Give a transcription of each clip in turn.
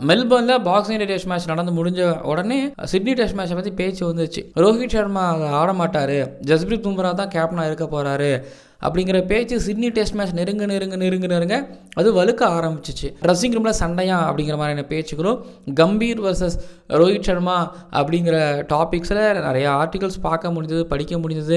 மெல்பர்னில் boxing test match நடந்து முடிஞ்ச உடனே சிட்னி டெஸ்ட் மேட்சை பற்றி பேச்சு வந்துச்சு ரோஹித் சர்மா ஆட மாட்டார் ஜஸ்பிரீத் பும்ரா தான் கேப்டனாக இருக்க போகிறாரு அப்படிங்கிற பேச்சு சிட்னி டெஸ்ட் மேட்ச் நெருங்க நெருங்க நெருங்க நெருங்க அது வலுக்க ஆரம்பிச்சிச்சு. ட்ரெஸ்ஸிங் ரூமில் சண்டையா அப்படிங்கிற மாதிரியான பேச்சுகளும் கம்பீர் வர்சஸ் ரோஹித் சர்மா அப்படிங்கிற டாபிக்ஸில் நிறைய ஆர்டிகல்ஸ் பார்க்க முடிஞ்சது படிக்க முடிஞ்சது.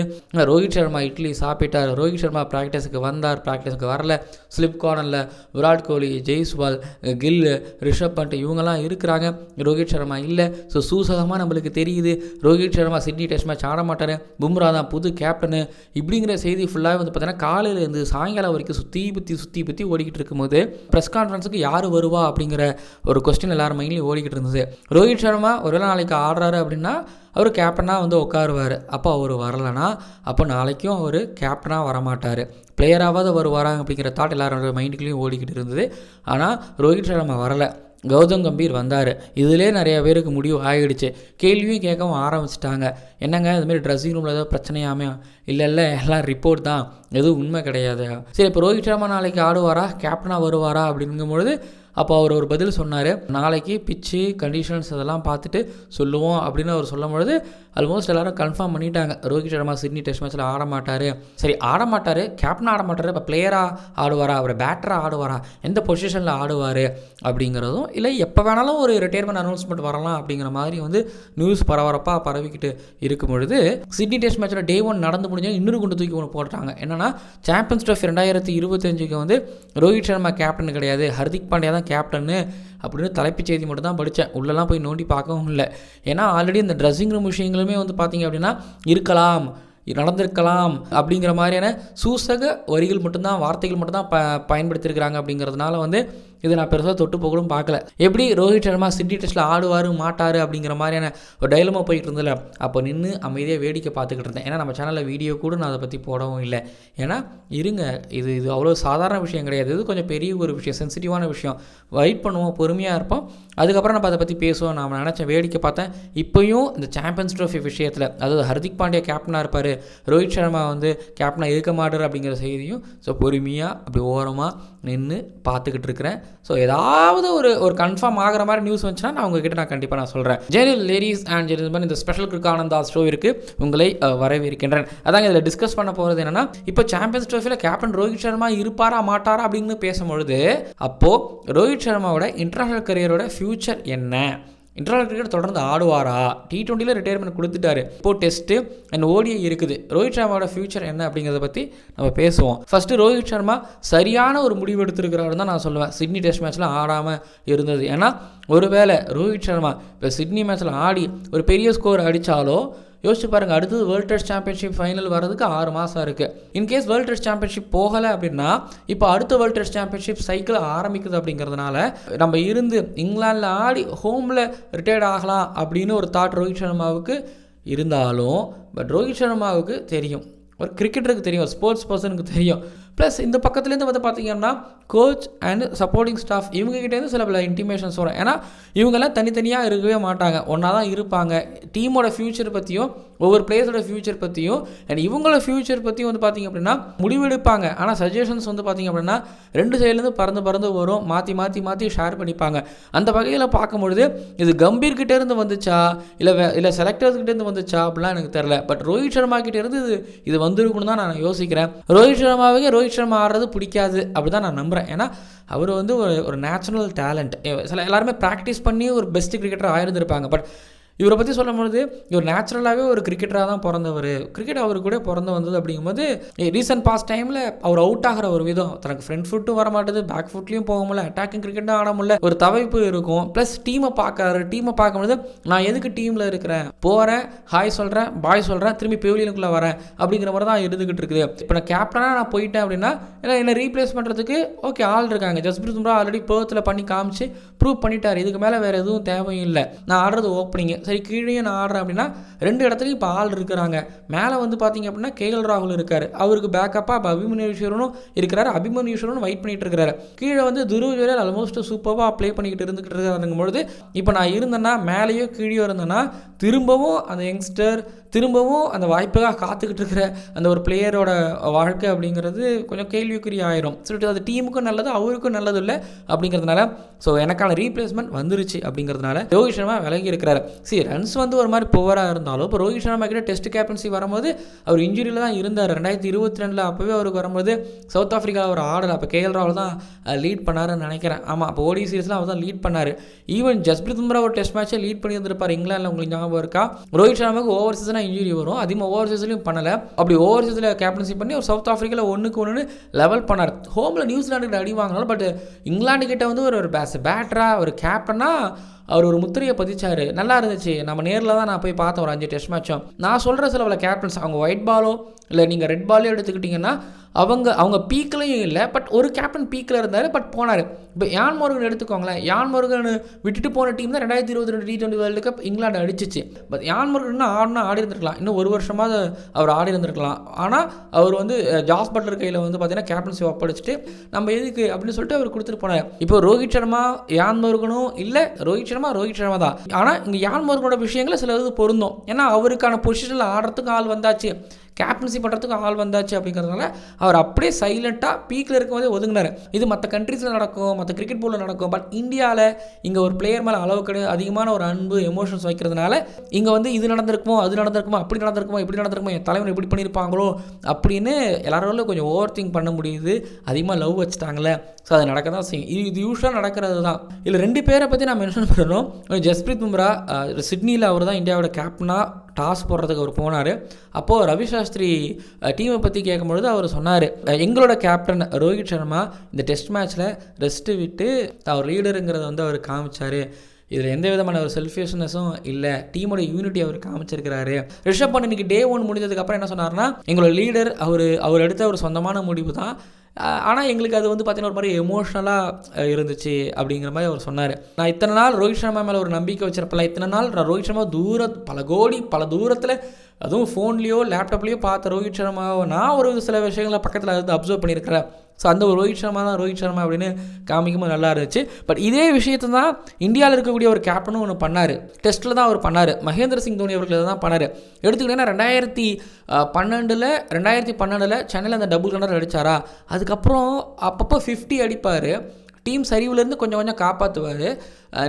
ரோஹித் சர்மா இட்லி சாப்பிட்டார் ரோஹித் சர்மா ப்ராக்டிஸுக்கு வந்தார் ப்ராக்டிஸுக்கு வரல. ஸ்லிப் கார்னரில் விராட் கோலி ஜெய்ஸ்வால் கில் ரிஷப் பண்ட் இவங்கெல்லாம் இருக்கிறாங்க. ரோஹித் சர்மா இல்லை. ஸோ சூசகமாக நம்மளுக்கு தெரியுது. Rohit Sharma Sydney Test match ஆட மாட்டார் பும்ரா தான் புது கேப்டனு இப்படிங்கிற செய்தி ஃபுல்லாக வந்து பார்த்தீங்கன்னா காலையிலேருந்து சாயங்காலம் வரைக்கும் சுற்றி பற்றி சுற்றி பற்றி ஓடிக்கிட்டு இருக்கும்போது ப்ரெஸ் கான்ஃபரன்ஸுக்கு யார் வருவா அப்படிங்கிற ஒரு கொஸ்டின் எல்லாரும் மைண்ட்லேயும் ஓடிக்கிட்டு இருந்தது. ரோஹித் சர்மா ஒருவேளை நாளைக்கு ஆடுறாரு அப்படின்னா அவர் கேப்டனாக வந்து உட்காருவார். அப்போ அவர் வரலைன்னா அப்போ நாளைக்கும் அவர் கேப்டனாக வரமாட்டார். பிளேயராவது வருவாராங்க அப்படிங்கிற தாட் எல்லாரோட மைண்டுக்குள்ளேயும் ஓடிக்கிட்டு இருந்தது. ஆனால் ரோஹித் சர்மா வரலை. கௌதம் கம்பீர் வந்தார். இதிலே நிறைய பேருக்கு முடிவு ஆகிடுச்சு கேள்வியும் கேட்கவும் ஆரம்பிச்சிட்டாங்க. என்னங்க இதுமாரி ட்ரெஸ்ஸிங் ரூமில் ஏதோ பிரச்சனையாமே? இல்லை இல்லை எல்லாம் ரிப்போர்ட் தான். எதுவும் உண்மை கிடையாது? சரி இப்போ ரோஹித் சர்மா நாளைக்கு ஆடுவாரா? கேப்டனாக வருவாரா? அப்படிங்கும்பொழுது அப்போ அவர் ஒரு பதில் சொன்னார். நாளைக்கு பிச்சு கண்டிஷன்ஸ் அதெல்லாம் பார்த்துட்டு சொல்லுவோம் அப்படின்னு அவர் சொல்லும் பொழுது ஆல்மோஸ்ட் எல்லாரும் கன்ஃபார்ம் பண்ணிட்டாங்க. ரோஹித் சர்மா சிட்னி டெஸ்ட் மேட்ச்சில் ஆட மாட்டார். சரி ஆட மாட்டார். கேப்டன் ஆட மாட்டார். இப்போ பிளேயராக ஆடுவாரா? அவர் பேட்டராக ஆடுவாரா? எந்த பொசிஷனில் ஆடுவார்? அப்படிங்கிறதும் இல்லை. எப்போ வேணாலும் ஒரு ரிட்டையர்மெண்ட் அனௌன்ஸ்மெண்ட் வரலாம் அப்படிங்கிற மாதிரி வந்து நியூஸ் பரபரப்பாக பரவிக்கிட்டு இருக்கும் பொழுது சிட்னி டெஸ்ட் மேட்ச்சில் டே ஒன் நடந்து முடிஞ்சால் இன்னொரு குண்டு தூக்கி ஒன்று போட்டாங்க என்னென்னா சாம்பியன்ஸ் ட்ரோஃபி ரெண்டாயிரத்தி இருபத்தஞ்சுக்கு வந்து ரோஹித் சர்மா கேப்டன் கிடையாது. ஹர்திக் பாண்டியா தான் கேப்டன்னு அப்படின்னு தலைப்புச் செய்தி மட்டும் தான் படித்தேன். உள்ளெல்லாம் போய் நோண்டி பார்க்கவும் இல்லை. ஏன்னா ஆல்ரெடி இந்த ட்ரெஸ்ஸிங் ரூம் விஷயங்களுமே வந்து பார்த்தீங்க அப்படின்னா இருக்கலாம் நடந்திருக்கலாம் அப்படிங்கிற மாதிரியான சூசக வரிகள் மட்டும்தான் வார்த்தைகள் மட்டும்தான் ப பயன்படுத்தியிருக்கிறாங்க அப்படிங்கிறதுனால வந்து இது நான் பெருசாக தொட்டு போகலும் பார்க்கல. எப்படி ரோஹித் சர்மா சிட்டி டெஸ்ட்டில் ஆடுவார் மாட்டார் அப்படிங்கிற மாதிரியான ஒரு டைலமா போயிட்டு இருந்தல அப்போ நின்று அமைதியாக வேடிக்கை பார்த்துக்கிட்டு இருந்தேன். ஏன்னா நம்ம சேனலில் வீடியோ கூட நான் அதை பற்றி போடவும் இல்லை. ஏன்னா இருங்க இது இது அவ்வளோ சாதாரண விஷயம் கிடையாது. இது கொஞ்சம் பெரிய ஒரு விஷயம் சென்சிட்டிவான விஷயம். வெயிட் பண்ணுவோம் பொறுமையாக இருப்போம். அதுக்கப்புறம் நம்ம அதை பற்றி பேசுவோம். நான் நினச்சேன் வேடிக்கை பார்த்தேன். இப்போயும் இந்த சாம்பியன்ஸ் ட்ரோஃபி விஷயத்தில் அதாவது ஹர்திக் பாண்டியா கேப்டனாக இருப்பார் ரோஹித் சர்மா வந்து கேப்டனாக இருக்க மாட்டார் அப்படிங்கிற செய்தியும் ஸோ பொறுமையாக அப்படி ஓரமாக நின்று பார்த்துக்கிட்டு இருக்கிறேன் ஸோ ஏதாவது ஒரு ஒரு கன்ஃபார்ம் ஆகிற மாதிரி நியூஸ் வந்துச்சுன்னா நான் உங்ககிட்ட நான் கண்டிப்பாக நான் சொல்கிறேன் ஜெனில் லேடிஸ் அண்ட் ஜென்டில்மன் இந்த ஸ்பெஷல் ஸ்டோ ஷோவிற்கு உங்களை வரவேற்கின்றேன். அதாங்க இதில் டிஸ்கஸ் பண்ண போகிறது என்னன்னா இப்போ சாம்பியன்ஸ் ட்ரோஃபியில் கேப்டன் ரோஹித் சர்மா இருப்பாரா மாட்டாரா அப்படின்னு பேசும்பொழுது அப்போது ரோஹித் சர்மாவோட இன்டர்நேஷனல் கரியரோட ஃப்யூச்சர் என்ன? இன்டர்நேஷனல் கிரிக்கெட் தொடர்ந்து ஆடுவாரா? டி ட்வெண்ட்டியில் ரிட்டையர்மெண்ட் கொடுத்துட்டாரு. இப்போது டெஸ்ட்டு அண்ட் ஓடிஐ இருக்குது. ரோஹித் சர்மாவோட ஃபியூச்சர் என்ன அப்படிங்கிறத பற்றி நம்ம பேசுவோம். ஃபஸ்ட்டு ரோஹித் சர்மா சரியான ஒரு முடிவு எடுத்திருக்கிறாரு தான் நான் சொல்லுவேன். சிட்னி டெஸ்ட் மேட்ச்சில் ஆடாமல் இருந்தது. ஏன்னா ஒருவேளை ரோஹித் சர்மா இப்போ சிட்னி மேட்ச்சில் ஆடி ஒரு பெரிய ஸ்கோர் அடித்தாலோ யோசிச்சு பாருங்கள் அடுத்தது வேர்ல்ட் டெஸ்ட் சாம்பியன்ஷிப் ஃபைனல் வரதுக்கு ஆறு மாதம் இருக்குது இன்கேஸ் வேர்ல்ட் டெஸ்ட் சாம்பியன்ஷிப் போகலை அப்படின்னா இப்போ அடுத்த வேர்ல்ட் டெஸ்ட் சாம்பியன்ஷிப் சைக்கிள் ஆரம்பிக்குது அப்படிங்கிறதுனால நம்ம இருந்து இங்கிலாந்தில் ஆடி ஹோமில் ரிட்டையர்ட் ஆகலாம் அப்படின்னு ஒரு தாட் ரோஹித் சர்மாவுக்கு இருந்தாலும் பட் ரோஹித் சர்மாவுக்கு தெரியும். ஒரு கிரிக்கெட்டருக்கு தெரியும் ஸ்போர்ட்ஸ் பர்சனுக்கு தெரியும். ப்ளஸ் இந்த பக்கத்துலேருந்து வந்து பார்த்தீங்கன்னா கோச் அண்ட் சப்போர்ட்டிங் ஸ்டாஃப் இவங்ககிட்டேருந்து சில பல இன்டிமேஷன்ஸ் வரும். ஏன்னா இவங்கெல்லாம் தனித்தனியாக இருக்கவே மாட்டாங்க. ஒன்றா தான் இருப்பாங்க. டீமோட ஃப்யூச்சர் பற்றியும் ஒவ்வொரு பிளேயர்ஸோட ஃப்யூச்சர் பற்றியும் அண்ட் இவங்களோட ஃப்யூச்சர் பற்றியும் வந்து பார்த்தீங்க அப்படின்னா முடிவெடுப்பாங்க. ஆனால் சஜஷன்ஸ் வந்து பார்த்தீங்க அப்படின்னா ரெண்டு சைட்லேருந்து பறந்து பறந்து வரும். மாற்றி மாற்றி மாற்றி ஷேர் பண்ணிப்பாங்க. அந்த வகையில் பார்க்கும்பொழுது இது கம்பீர் வந்துச்சா? இல்லை வே இல்லை செலக்டர்ஸ் வந்துச்சா? அப்படிலாம் எனக்கு தெரில பட் ரோஹித் சர்மா கிட்டேருந்து இது இது வந்திருக்குன்னு தான் நான் யோசிக்கிறேன். ரோஹித் சர்மாவே ரோஹித் சர்மா ஆடுறது பிடிக்காது அப்படி தான் நான் நம்புகிறேன் ஏன்னா அவர் வந்து ஒரு ஒரு நேச்சுரல் டேலண்ட் சில எல்லாருமே ப்ராக்டிஸ் பண்ணி ஒரு பெஸ்ட் கிரிக்கெட்டர் ஆயிருந்திருப்பாங்க. பட் இவரை பற்றி சொல்லும்பொழுது இவர் நேச்சுரலாகவே ஒரு கிரிக்கெட்டராக தான் பிறந்தவர். கிரிக்கெட் அவர் கூட பிறந்து வந்தது அப்படிங்கும்போது ரீசெண்ட் பாஸ்ட் டைமில் அவர் அவுட் ஆகிற ஒரு விதம். தனக்கு ஃப்ரண்ட் ஃபுட்டும் வர மாட்டேது பேக் ஃபுட்லேயும் போக முடியல அட்டாக்கிங் கிரிக்கெட்டும் ஆட முடியல. ஒரு தவைப்பு இருக்கும். ப்ளஸ் டீமை பார்க்காரு. டீமை பார்க்கும்போது நான் எதுக்கு டீமில் இருக்கிறேன்? போகிறேன் ஹாய் சொல்கிறேன் பாய் சொல்கிறேன் திரும்பி பெவிலியனுக்குள்ளே வரேன். அப்படிங்கிற மாதிரி தான் இருந்துகிட்டு இருக்குது. இப்போ நான் கேப்டனாக நான் போயிட்டேன் அப்படின்னா ஏன்னா என்ன ரீப்ளேஸ் பண்ணுறதுக்கு ஓகே ஆள் இருக்காங்க. ஜஸ்பிரித் பும்ரா ஆல்ரெடி பேர்த்தில் பண்ணி காமிச்சு ப்ரூவ் பண்ணிட்டார். இதுக்கு மேலே வேறு எதுவும் தேவையும் இல்லை. நான் ஆடுறது ஓப்பனிங்கு சரி கீழே நான் ஆடுறேன் அப்படின்னா ரெண்டு இடத்துலையும் இப்போ ஆள் இருக்கிறாங்க. மேலே வந்து பார்த்தீங்க அப்படின்னா கேஎல் ராகுல் இருக்கார். அவருக்கு பேக்கப்பாக இப்போ அபிமன்யூஸ்வரனும் இருக்கிறாரு. அபிமன்யூஸ்வரனும் வெயிட் பண்ணிட்டு இருக்கிறாரு கீழே வந்து துருவ் ஜுவல் ஆல்மோஸ்ட் சூப்பராக ப்ளே பண்ணிக்கிட்டு இருந்துக்கிட்டு இருக்காருங்கும் பொழுது இப்போ நான் இருந்தேன்னா மேலேயோ கீழேயோ இருந்தேன்னா திரும்பவும் அந்த யங்ஸ்டர் திரும்பவும் அந்த வாய்ப்புக்காக காத்துக்கிட்டு இருக்கிற அந்த ஒரு பிளேயரோட வாழ்க்கை அப்படிங்கிறது கொஞ்சம் கேள்விக்குறி ஆயிரும் சொல்லிட்டு அது டீமுக்கும் நல்லது அவருக்கும் நல்லது இல்லை அப்படிங்கிறதுனால ஸோ எனக்கான ரீப்ளேஸ்மெண்ட் வந்துருச்சு அப்படிங்கிறதுனால ரோஹித் சர்மா விலகி இருக்கிறாரு. சரி ரன்ஸ் வந்து ஒரு மாதிரி புவராக இருந்தாலும் இப்போ ரோஹித் சர்மா கிட்ட டெஸ்ட் கேப்டன்சி வரும்போது அவர் இன்ஜுரியில் தான் இருந்தார். ரெண்டாயிரத்தி இருபத்தி ரெண்டில் அப்போவே அவருக்கு வரும்போது சவுத் ஆஃப்ரிக்கா ஒரு ஆடல் அப்போ கேஎல் ராவல் தான் லீட் பண்ணாருன்னு நினைக்கிறேன். ஆமாம் அப்போ ஓடி சீரீஸ்லாம் அவர் தான் லீட் பண்ணார். ஈவன் ஜஸ்பிரித் பும்ரா ஒரு டெஸ்ட் மேட்ச்சே லீட் பண்ணி இருந்திருப்பார் இங்கிலாந்தில் உங்களுக்கு ஞாபகம் இருக்கா ரோஹித் சர்மாவுக்கு ஓவர் சீசனாக இன்ஜுரி வரும். அதிகமாக ஓவர் சீசன்லையும் பண்ணலை. அப்படி ஓவர் சீசனில் கேப்டன்சி பண்ணி ஒரு சவுத் ஆஃப்ரிக்காவில் ஒன்றுக்கு ஒன்று லெவல் பண்ணார். ஹோமில் நியூசிலாண்டுக்கு அடி வாங்கினாலும் பட் இங்கிலாந்து கிட்ட வந்து ஒரு ஒரு பேஸ் பேட்டராக ஒரு கேப்டனாக அவர் ஒரு முத்திரையை பதிச்சார். நல்லா இருந்துச்சு. நம்ம நேரில் தான் நான் போய் பார்த்தேன் ஒரு அஞ்சு டெஸ்ட் மேட்சும் நான் சொல்கிற சிலவில் கேப்டன்ஸ் அவங்க ஒயிட் பாலோ இல்லை நீங்கள் ரெட் பாலோ எடுத்துக்கிட்டிங்கன்னா அவங்க அவங்க பீக்லையும் இல்லை பட் ஒரு கேப்டன் பீக்கில் இருந்தார் பட் போனார். இப்போ யான் முருகன் எடுத்துக்கோங்களேன். யான் முருகன் விட்டுட்டு போன டீம் தான் ரெண்டாயிரத்தி இருபத்தி ரெண்டு T twenty World Cup England அடிச்சிச்சு. But யான் முருகன் ஆடினா ஆடி இருந்திருக்கலாம். இன்னும் ஒரு வருஷமாக அவர் ஆடி இருந்திருக்கலாம். ஆனால் அவர் வந்து ஜாஸ் பட்லர் கையில் வந்து பார்த்தீங்கன்னா கேப்டன்ஸை ஒப்படைச்சிட்டு நம்ம எதுக்கு அப்படின்னு சொல்லிட்டு அவர் கொடுத்துட்டு போனார். இப்போ ரோஹித் சர்மா யான் முருகனும் இல்லை ரோஹித் சர்மா ரோஹித் சர்மா தான். ஆனால் இங்கே யான் மோர்கனோட விஷயங்கள் சில இது பொருந்தும். ஏன்னா அவருக்கான பொசிஷனில் ஆடுறதுக்கு ஆள் வந்தாச்சு. கேப்டன்சி பண்ணுறதுக்கு ஆள் வந்தாச்சு அப்படிங்கிறதுனால அவர் அப்படியே சைலண்ட்டாக பீக்கில் இருக்கும்போதே ஒதுங்கினார். இது மற்ற கண்ட்ரீஸில் நடக்கும் மற்ற கிரிக்கெட் போர்டில் நடக்கும் பட் இந்தியாவில் இங்கே ஒரு பிளேயர் மேலே அளவுக்கு அதிகமான ஒரு அன்பு எமோஷன்ஸ் வைக்கிறதுனால இங்கே வந்து இது நடந்திருக்குமோ அது நடந்திருக்குமோ அப்படி நடந்திருக்குமோ இப்படி நடந்திருக்குமோ என் தலைவர் இப்படி பண்ணியிருப்பாங்களோ அப்படின்னு எல்லாராலும் கொஞ்சம் ஓவர் திங்க் பண்ண முடியுது. அதிகமாக லவ் வச்சுட்டாங்களே ஸோ அது நடக்க தான் செய்யும். இது இது யூஸ்வலாக நடக்கிறது தான் இல்லை ரெண்டு பேரை பற்றி நான் மென்ஷன் பண்ணணும் ஜஸ்பிரீத் பும்ரா சிட்னியில் அவர் தான் இந்தியாவோட கேப்டனாக டாஸ் போடுறதுக்கு அவர் போனார். அப்போது ரவி சாஸ்திரி டீமை பற்றி கேட்கும்பொழுது அவர் சொன்னார் எங்களோட கேப்டன் ரோஹித் சர்மா இந்த டெஸ்ட் மேட்ச்சில் ரெஸ்ட்டு விட்டு அவர் லீடருங்கிறத வந்து அவர் காமிச்சார். இதில் எந்த விதமான ஒரு செல்ஃபியஸ்னஸும் இல்லை. டீமோட யூனிட்டி அவர் காமிச்சிருக்கிறாரு. ரிஷப் பண்ண இன்னைக்கு டே ஒன் முடிஞ்சதுக்கப்புறம் என்ன சொன்னார்னா எங்களோட லீடர் அவர் அவர் எடுத்த ஒரு சொந்தமான முடிவு தான். ஆனால் எங்களுக்கு அது வந்து பார்த்தீங்கன்னா ஒரு மாதிரி எமோஷ்னலாக இருந்துச்சு அப்படிங்கிற மாதிரி அவர் சொன்னார். நான் இத்தனை நாள் ரோஹித் சர்மா மேலே ஒரு நம்பிக்கை வச்சிருப்பல இத்தனை நாள் நான் ரோஹித் சர்மா தூர பல கோடி பல தூரத்தில் அதுவும் ஃபோன்லேயோ லேப்டாப்லேயோ பார்த்த ரோஹித் சர்மாவை நான் ஒரு சில விஷயங்களை பக்கத்தில் வந்து அப்சர்வ் பண்ணியிருக்கிறேன். ஸோ அந்த ஒரு ரோஹித் சர்மா தான் ரோஹித் சர்மா அப்படின்னு காமிக்கும்போது நல்லா இருந்துச்சு. பட் இதே விஷயத்தை தான் இந்தியாவில் இருக்கக்கூடிய ஒரு கேப்டனும் ஒன்று பண்ணார். டெஸ்ட்டில் தான் அவர் பண்ணார். மகேந்திர சிங் தோனி அவர்கள் தான் பண்ணார். எடுத்துக்கிட்டேன்னா ரெண்டாயிரத்தி பன்னெண்டில் ரெண்டாயிரத்தி பன்னெண்டில் சென்னையில் அந்த டபுள் ரன்னர் அடித்தாரா அதுக்கப்புறம் அப்பப்போ ஃபிஃப்டி அடிப்பார். டீம் சரிவுலேருந்து கொஞ்சம் கொஞ்சம் காப்பாற்றுவார்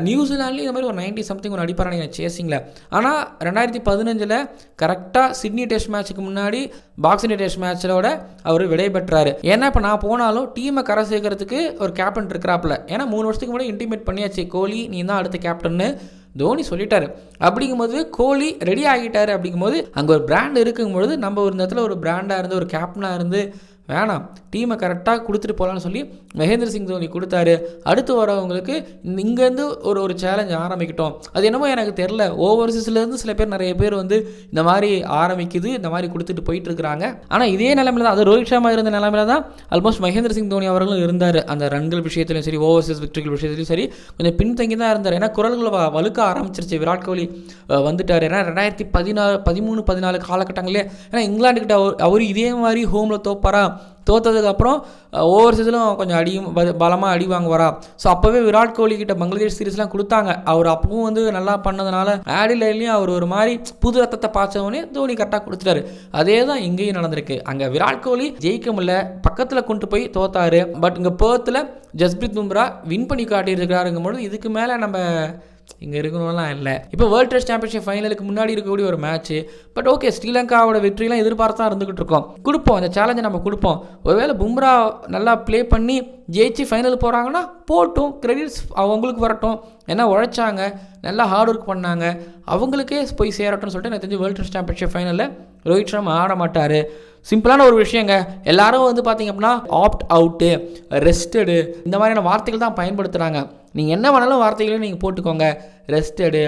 நியூசிலாண்ட்லேயும் இந்த மாதிரி ஒரு நைன்ட்டி சம்திங் ஒன்று அடிப்பார் நீங்கள் சேசிங்கில் ஆனால் ரெண்டாயிரத்தி பதினஞ்சில் கரெக்டாக சிட்னி டெஸ்ட் மேட்ச்சுக்கு முன்னாடி பாக்ஸிங் டெஸ்ட் மேட்சோட அவர் விடைபெற்றார் ஏன்னா இப்போ நான் போனாலும் டீமை கரை சேர்க்கறதுக்கு ஒரு கேப்டன் இருக்கிறாப்புல. ஏன்னா மூணு வருஷத்துக்கு முன்னாடி இன்டிமேட் பண்ணியாச்சு. கோலி நீ தான் அடுத்த கேப்டன்னு தோனி சொல்லிட்டாரு. அப்படிங்கும்போது கோலி ரெடி ஆகிட்டாரு அப்படிங்கும்போது அங்கே ஒரு பிராண்ட் இருக்குங்கும்பொழுது நம்ம ஒரு இடத்துல ஒரு பிராண்டாக இருந்து ஒரு கேப்டனாக இருந்து வேணாம். டீமை கரெக்டாக கொடுத்துட்டு போகலான்னு சொல்லி மகேந்திர சிங் தோனி கொடுத்தாரு. அடுத்து வரவங்களுக்கு இங்கேருந்து ஒரு ஒரு சேலஞ்ச் ஆரம்பிக்கட்டும். அது என்னமோ எனக்கு தெரில ஓவர்சீஸ்லேருந்து சில பேர் நிறைய பேர் வந்து இந்த மாதிரி ஆரம்பிக்குது இந்த மாதிரி கொடுத்துட்டு போயிட்டு இருக்கிறாங்க ஆனால் இதே நிலமையில தான் அது ரோஹித் சர்மா இருந்த நிலமையில தான் ஆல்மோஸ்ட் மகேந்திர சிங் தோனி அவர்களும் இருந்தார். அந்த ரன்கள் விஷயத்துலையும் சரி ஓவர்சீஸ் விக்டரிகள் விஷயத்துலையும் சரி கொஞ்சம் பின்தங்கி தான் இருந்தார். ஏன்னா குரல்களை வலுக்க ஆரம்பிச்சிருச்சு. விராட் கோலி வந்துட்டார். ஏன்னா ரெண்டாயிரத்தி பதினாறு பதிமூணு பதினாலு காலகட்டங்களே ஏன்னா இங்கிலாந்துக்கிட்ட அவர் அவர் இதே மாதிரி ஹோமில் தோப்பாரா? தோத்ததுக்கப்புறம் ஓவர்சீஸ்லும் கொஞ்சம் அடியும் பலமாக அடி வாங்குவாரா? ஸோ அப்போவே விராட் கோலி கிட்ட பங்களாதேஷ் சீரிஸ்லாம் கொடுத்தாங்க. அவர் அப்பவும் வந்து நல்லா பண்ணதுனால ஆடிலையும் அவர் ஒரு மாதிரி புது ரத்தத்தை பாய்ச்சவொடனே தோனி கரெக்டாக கொடுத்துட்டாரு. அதே தான் இங்கேயும் நடந்திருக்கு. அங்கே விராட் கோலி ஜெயிக்க முடியல. பக்கத்தில் கொண்டு போய் தோத்தாரு. பட் இங்கே பேர்த்தில் ஜஸ்பிரித் பும்ரா வின் பண்ணி காட்டியிருக்கிறாருங்கும்போது இதுக்கு மேலே நம்ம இங்கே இருக்கணும்லாம் இல்லை. இப்போ வேர்ல்ட் டெஸ்ட் சாம்பியன்ஷிப் ஃபைனலுக்கு முன்னாடி இருக்கக்கூடிய ஒரு மேட்ச் பட் ஓகே ஸ்ரீலங்காவோட வெற்றிலாம் எதிர்பார்த்து தான் இருந்துகிட்டு இருக்கோம். கொடுப்போம் அந்த சேலஞ்சை நம்ம கொடுப்போம். ஒருவேளை பும்ரா நல்லா ப்ளே பண்ணி ஜெயிச்சு ஃபைனல் போகிறாங்கன்னா போட்டும் கிரெடிட்ஸ் அவங்களுக்கு வரட்டும். ஏன்னா உழைச்சாங்க நல்லா ஹார்ட் ஒர்க் பண்ணாங்க. அவங்களுக்கே போய் சேரட்டும்னு சொல்லிட்டு எனக்கு தெரிஞ்சு வேர்ல்ட் டெஸ்ட் சாம்பியன்ஷிப் ஃபைனலில் ரோஹித் சர்மா ஆட மாட்டார். சிம்பிளான ஒரு விஷயங்க. எல்லாரும் வந்து பார்த்திங்க அப்படின்னா ஆப்ட் அவுட்டு ரெஸ்டடு இந்த மாதிரியான வார்த்தைகள் தான் பயன்படுத்துகிறாங்க நீங்கள் என்ன வேணாலும் வார்த்தைகளையும் நீங்கள் போட்டுக்கோங்க. ரெஸ்டடு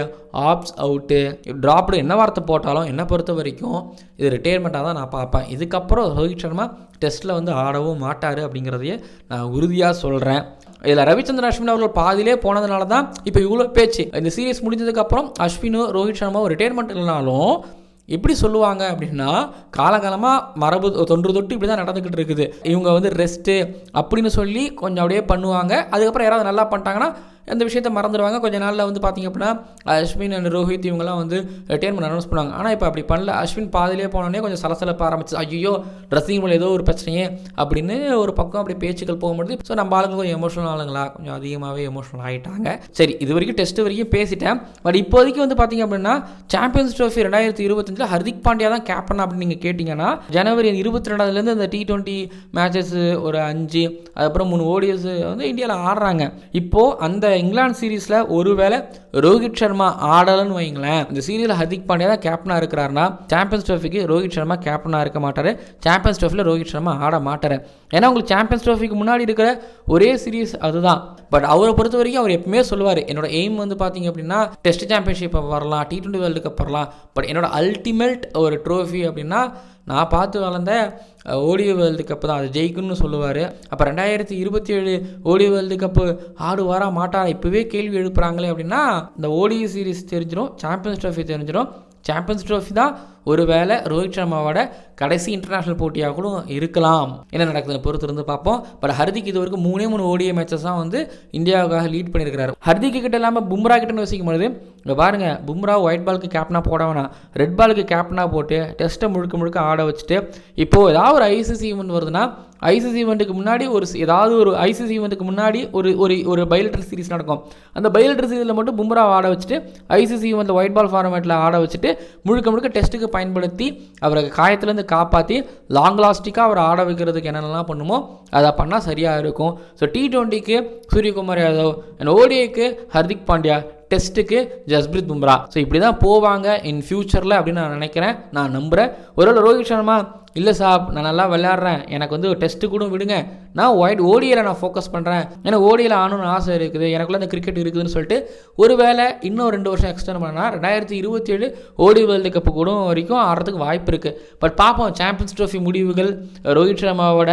ஆப்ஸ் அவுட்டு ட்ராப்டு என்ன வார்த்தை போட்டாலும் என்னை பொறுத்த வரைக்கும் இது ரிட்டையர்மெண்ட்டாக தான் நான் பார்ப்பேன். இதுக்கப்புறம் ரோஹித் சர்மா டெஸ்ட்டில் வந்து ஆடவும் மாட்டார் அப்படிங்கிறதையே நான் உறுதியாக சொல்கிறேன் இதில் ரவிச்சந்திரன் அஸ்வின் அவர்கள் பாதியிலே போனதுனால தான் இப்போ இவ்வளோ பேச்சு. இந்த சீரியஸ் முடிஞ்சதுக்கப்புறம் அஸ்வினும் ரோஹித் சர்மாவும் ரிட்டையர்மெண்ட் இல்லைனாலும் எப்படி சொல்லுவாங்க அப்படின்னா காலகாலமாக மரபு தொன்று தொட்டு இப்படி தான் நடந்துக்கிட்டு இருக்குது. இவங்க வந்து ரெஸ்ட்டு அப்படின்னு சொல்லி கொஞ்சம் அப்படியே பண்ணுவாங்க. அதுக்கப்புறம் யாராவது நல்லா பண்ணிட்டாங்கன்னா அந்த விஷயத்தை மறந்துடுவாங்க. கொஞ்ச நாளில் வந்து பார்த்திங்க அப்படின்னா அஸ்வின் அண்ட் ரோஹித் இவங்கெல்லாம் வந்து ரிட்டையர்மெண்ட் அனௌன்ஸ் பண்ணுவாங்க. ஆனால் இப்போ அப்படி பண்ணல. அஸ்வின் பாதிலே போனோடனே கொஞ்சம் சலசலப்ப ஆரம்பிச்சு ஐயோ ட்ரெஸ்ஸிங் ரூமில் ஏதோ ஒரு பிரச்சனையே அப்படின்னு ஒரு பக்கம் அப்படி பேச்சுக்கள் போகும்போது ஸோ நம்ம ஆளுங்க கொஞ்சம் எமோஷனல் ஆளுங்களா? கொஞ்சம் அதிகமாகவே எமோஷனல் ஆகிட்டாங்க சரி இது வரைக்கும் டெஸ்ட் வரைக்கும் பேசிட்டேன். பட் இப்போதைக்கு வந்து பார்த்தீங்க அப்படின்னா சாம்பியன்ஸ் ட்ரோஃபி ரெண்டாயிரத்தி இருபத்தஞ்சில் ஹர்திக் பாண்டியா தான் கேப்டன் அப்படின்னு நீங்கள் கேட்டிங்கன்னா ஜனவரி இருபத்தி ரெண்டாவதுலேருந்து இந்த டி ட்வெண்ட்டி மேட்சஸ் ஒரு அஞ்சு அதுக்கப்புறம் மூணு ஓடிஎஸ் வந்து இந்தியாவில் ஆடுறாங்க. இப்போது அந்த இங்கிலாந்து சீரீஸில் ஒருவேளை ரோஹித் சர்மா ஆடலன்னு வைங்களேன். இந்த சீரியல் ஹர்திக் பாண்டியா தான் கேப்டனாக இருக்கிறாருன்னா சாம்பியன்ஸ் ட்ரோஃபிக்கு ரோஹித் சர்மா கேப்டனாக இருக்க மாட்டார். சாம்பியன்ஸ் ட்ரோஃபியில் ரோஹித் சர்மா ஆட மாட்டார். ஏன்னா உங்களுக்கு சாம்பியன்ஸ் ட்ரோஃபிக்கு முன்னாடி இருக்கிற ஒரே சீரீஸ் அதுதான். பட் அவரை பொறுத்த வரைக்கும் அவர் எப்பவுமே சொல்லுவார் என்னோட எய்ம் வந்து பார்த்தீங்க அப்படின்னா டெஸ்ட் சாம்பியன்ஷிப் வரலாம் டி டுவெண்ட்டி வேர்ல்டு கப் வரலாம். பட் என்னோட அல்டிமேட் ஒரு ட்ரோஃபி அப்படின்னா நான் பார்த்து வளர்ந்த ஓடியோ வேர்ல்டு கப்பு தான். அது ஜெயிக்கும்னு சொல்லுவார். அப்போ ரெண்டாயிரத்தி இருபத்தி ஏழு ஓடியோ வேர்ல்டு கப்பு ஆடுவாரா மாட்டாரா இப்போவே கேள்வி எழுப்புறாங்களே அப்படின்னா இந்த ஓடியோ சீரிஸ் தெரிஞ்சிடும் சாம்பியன்ஸ் ட்ராஃபி தெரிஞ்சிடும் சாம்பியன்ஸ் ட்ரோஃபி தான் ஒருவேளை ரோஹித் சர்மாவோட கடைசி இன்டர்நேஷ்னல் போட்டியாக கூட இருக்கலாம். என்ன நடக்குதுன்னு பொறுத்து இருந்து பார்ப்போம். பட் ஹர்திக் இது வரைக்கும் மூணே மூணு ஓடிய மேட்சஸ் தான் வந்து இந்தியாவுக்காக லீட் பண்ணியிருக்கிறாரு. ஹர்திக் கிட்ட இல்லாமல் பும்ரா கிட்டன்னு யோசிக்கும் பொழுது இங்கே பாருங்கள் பும்ரா ஒயிட் பாலுக்கு கேப்டனாக போட வேணாம் ரெட் பாலுக்கு கேப்டனாக போட்டு டெஸ்ட்டை முழுக்க முழுக்க ஆட வச்சுட்டு இப்போது ஏதாவது ஒரு ஐசிசி ஈவெண்ட் வருதுன்னா ஐசிசி ஈவெண்ட்டுக்கு முன்னாடி ஒரு ஏதாவது ஒரு ஐசிசி ஈவெண்ட்டுக்கு முன்னாடி ஒரு ஒரு ஒரு பைலட்டர் சீரிஸ் நடக்கும். அந்த பைலட்டர் சீரிஸில் மட்டும் பும்ரா ஆட வச்சுட்டு ஐசிசி ஈவெண்ட்டில் ஒயிட் பால் ஃபார்மேட்டில் ஆட வச்சுட்டு முழுக்க முழுக்க டெஸ்ட்டுக்கு பயன்படுத்தி அவரை காயத்துலேருந்து காப்பாற்றி லாங் லாஸ்டிக்காக அவரை ஆட வைக்கிறதுக்கு என்னென்னலாம் பண்ணுமோ அதை பண்ணால் சரியாக இருக்கும். ஸோ டி ட்வெண்ட்டிக்கு சூரியகுமார் யாதவ் அண்ட் ஓடிஐக்கு ஹர்திக் பாண்டியா டெஸ்ட்டுக்கு ஜஸ்பிரித் பும்ரா. ஸோ இப்படி தான் போவாங்க இன் ஃப்யூச்சரில் அப்படின்னு நான் நினைக்கிறேன் நான் நம்புகிறேன் ஒருவேளை ரோஹித் சர்மா இல்லை சாப் நான் நல்லா விளையாடுறேன். எனக்கு வந்து டெஸ்ட்டு கூட விடுங்க. நான் ஒயிட் ஓடியில் நான் ஃபோக்கஸ் பண்ணுறேன் எனக்கு ஓடியில் ஆகணும்னு ஆசை இருக்குது. எனக்குள்ளே அந்த கிரிக்கெட் இருக்குதுன்னு சொல்லிட்டு ஒருவேளை இன்னும் ரெண்டு வருஷம் எக்ஸ்டெண்ட் பண்ணால் ரெண்டாயிரத்தி இருபத்தி ஏழு ஓடி வேர்ல்டு கப்பு கூட வரைக்கும் ஆடுறதுக்கு வாய்ப்பு இருக்குது பட் பார்ப்போம் சாம்பியன்ஸ் ட்ரோஃபி முடிவுகள் ரோஹித் சர்மாவோட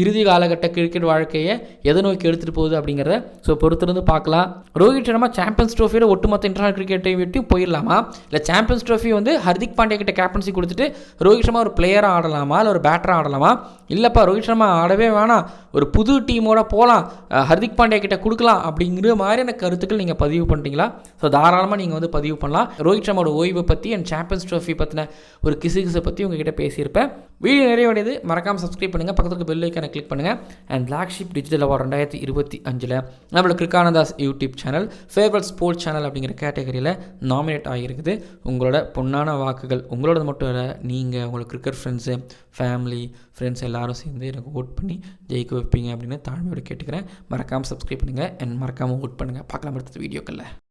இறுதி காலகட்ட கிரிக்கெட் வாழ்க்கையை எதை நோக்கி எடுத்துகிட்டு போகுது அப்படிங்கிறத ஸோ பொறுத்திருந்து பார்க்கலாம். ரோஹித் சர்மா சாம்பியன்ஸ் ட்ரோஃபியில் ஒட்டுமொத்த இன்டர்நேஷனல் கிரிக்கெட்டை விட்டு போயிடலாமா? இல்லை சாம்பியன்ஸ் ட்ரோஃபி வந்து ஹர்திக் பாண்டியா கிட்ட கேப்டன்சி கொடுத்துட்டு ரோஹித் சர்மா ஒரு பிளேயராக ஆடலாம்? இல்லை ஒரு பேட்டராக ஆடலாமா? இல்லைப்பா ரோஹித் சர்மா ஆடவே வேணாம். ஒரு புது டீமோட போகலாம் ஹர்திக் பாண்டியா கிட்ட கொடுக்கலாம் அப்படிங்கிற மாதிரியான கருத்துக்கள் நீங்கள் பதிவு பண்ணுறீங்களா ஸோ தாராளமாக நீங்கள் வந்து பதிவு பண்ணலாம். ரோஹித் சர்மாவோட ஓய்வை பற்றி அண்ட் சாம்பியன்ஸ் ட்ரோஃபி பற்றின ஒரு கிசு கிசை பற்றி உங்ககிட்ட பேசியிருப்பேன். வீடியோ நிறைவடையுது மறக்காமல் சப்ஸ்கிரைப் பண்ணுங்கள் பக்கத்துக்கு பெல் ஐக்கானை கிளிக் பண்ணுங்கள் அண்ட் பிளாக்ஷிப் டிஜிட்டல் அவார்ட் ரெண்டாயிரத்தி இருபத்தி அஞ்சில் நம்மளோட கிருக்கானதாஸ் YouTube channel favourite sports channel அப்படிங்கிற கேட்டகரியில் நாமினேட் ஆகியிருக்குது. உங்களோட பொன்னான வாக்குகள் உங்களோட மட்டும் இல்லை நீங்கள் உங்களோட கிரிக்கெட் ஃப்ரெண்ட்ஸு ஃபேமிலி ஃப்ரெண்ட்ஸ் எல்லாரும் சேர்ந்து எனக்கு ஓட் பண்ணி ஜெயிக்க வைப்பீங்க அப்படின்னு தாழ்மையோடு கேட்டுக்கிறேன். மறக்காமல் சப்ஸ்கிரைப் பண்ணுங்கள் அண்ட் மறக்காமல் ஓட் பண்ணுங்கள் பார்க்கலாம் அடுத்த வீடியோக்களில்.